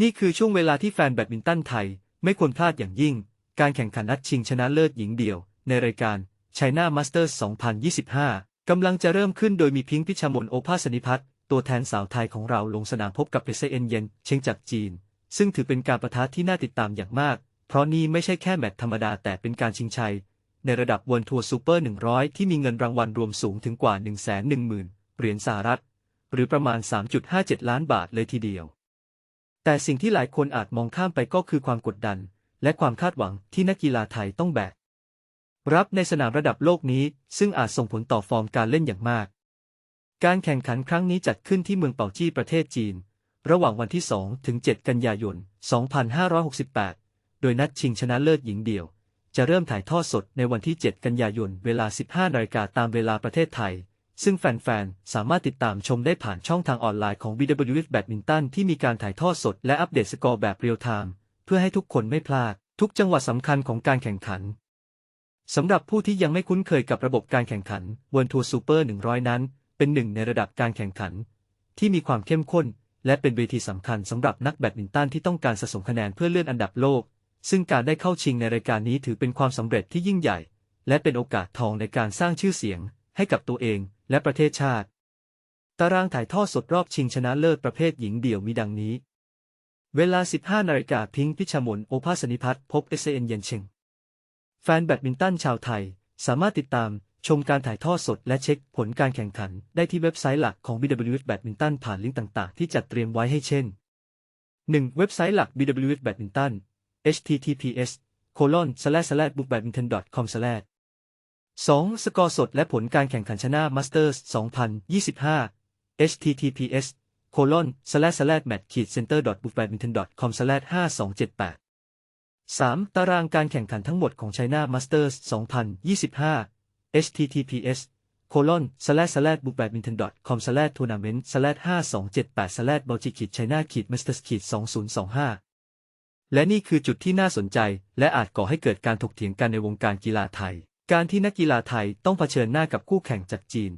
นี่คือช่วงเวลาที่แฟนแบดมินตันไทย ไม่ควรพลาดอย่างยิ่ง การแข่งขันนัดชิงชนะเลิศหญิงเดี่ยว ในรายการ China Masters 2025 กำลังจะเริ่มขึ้นโดยมีพิงค์พิชมนโอภาสนิพัฒน์ตัวแทนสาวไทยของเราลงสนามพบกับเปเซเอ็นเยนเชงจากจีน ซึ่งถือเป็นการประทะที่น่าติดตามอย่างมาก เพราะนี่ไม่ใช่แค่แมตช์ธรรมดาแต่เป็นการชิงชัย ในระดับวันทัวร์ซูเปอร์ 100 ที่มีเงินรางวัลรวมสูงถึงกว่า 110,000 เหรียญสหรัฐ หรือประมาณ 3.57 ล้านบาทเลยทีเดียว แต่สิ่งที่หลายคนอาจมองข้ามไปก็คือความกดดัน และความคาดหวังที่นักกีฬาไทยต้องแบกรับในสนามระดับโลกนี้ ซึ่งอาจส่งผลต่อฟอร์มการเล่นอย่างมาก การแข่งขันครั้งนี้จัดขึ้นที่เมืองเป่าจี้ประเทศจีน ระหว่างวันที่ 2 ถึง 7 กันยายน 2568 โดยนัดชิงชนะเลิศหญิงเดี่ยว จะเริ่มถ่ายทอดสดในวันที่ 7 กันยายน เวลา 15นาฬิกาตามเวลาประเทศไทย ซึ่งแฟนๆ สามารถติดตามชมได้ผ่านช่องทางออนไลน์ของ BWF Badminton ที่มีการถ่ายทอดสดและอัปเดตสกอร์แบบเรียลไทม์เพื่อให้ทุกคนไม่พลาด ทุกจังหวะสำคัญของการแข่งขันสำหรับผู้ที่ยังไม่คุ้นเคยกับระบบการแข่งขัน World Tour Super 100 นั้น เป็นหนึ่งในระดับการแข่งขัน ที่มีความเข้มข้น และเป็นเวทีสำคัญสำหรับนักแบดมินตันที่ต้องการสะสมคะแนนเพื่อเลื่อนอันดับโลก ซึ่งการได้เข้าชิงในรายการนี้ถือเป็นความสำเร็จที่ยิ่งใหญ่ และเป็นโอกาสทองในการสร้างชื่อเสียง ให้กับตัวเอง และประเทศชาติ ตารางถ่ายทอดสดรอบชิงชนะเลิศประเภทหญิงเดี่ยวมีดังนี้ เวลา 15นาฬิกาพิงพิชมนโอภาสนิพัฒน์พบเอเซเอ็นเยนเชงแฟนแบดมินตันชาวไทย สามารถติดตามชมการถ่ายทอดสดและเช็คผลการแข่งขัน ได้ที่เว็บไซต์หลักของ BWF Badminton ผ่านลิงก์ต่าง ๆ ที่จัดเตรียมไว้ให้เช่น 1. เว็บไซต์หลัก BWF Badminton https colon slash slash bookbadminton com slash 2. สกอร์สดและผลการแข่งขันชนะ Masters 2025 https colon slash slash match ขีด center bookbadminton com slash 5278 3. ตารางการแข่งขันทั้งหมดของ China Masters 2025 https colon slash slash bookbadminton com slash tournament slash 5278 slash b a l t i c china masters 2025และนี่คือจุดที่น่าสนใจ และอาจก่อให้เกิดการถกเถียงกันในวงการกีฬาไทย การที่นักกีฬาไทยต้องเผชิญหน้ากับคู่แข่งจากจีน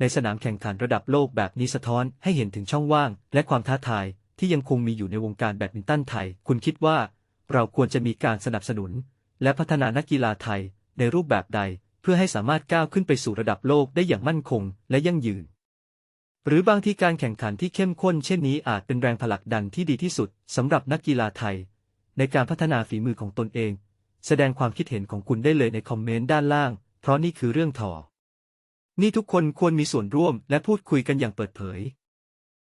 ในสนามแข่งขันระดับโลกแบบนี้สะท้อนให้เห็นถึงช่องว่าง และความท้าทายที่ยังคงมีอยู่ในวงการแบดมินตันไทย คุณคิดว่า เราควรจะมีการสนับสนุน และพัฒนานักกีฬาไทยในรูปแบบใด เพื่อให้สามารถก้าวขึ้นไปสู่ระดับโลกได้อย่างมั่นคงและยั่งยืน หรือบางทีการแข่งขันที่เข้มข้นเช่นนี้อาจเป็นแรงผลักดันที่ดีที่สุดสำหรับนักกีฬาไทย ในการพัฒนาฝีมือของตนเอง แสดงความคิดเห็นของคุณได้เลยในคอมเมนต์ด้านล่าง เพราะนี่คือเรื่องทอ นี่ทุกคนควรมีส่วนร่วมและพูดคุยกันอย่างเปิดเผย